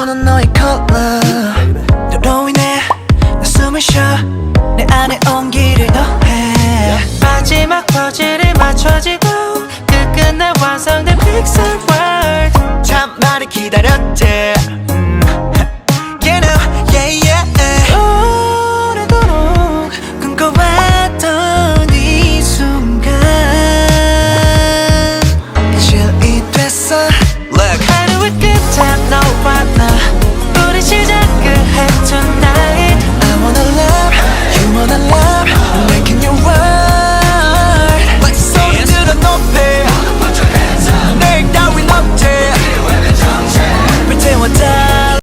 멈추는 너의 컬러 너로 인해 나 숨을 쉬내 안에 온기를 더해. 마지막 퍼즐이 맞춰지고 끝끝내 완성된 픽셀 월참 많이 기다렸지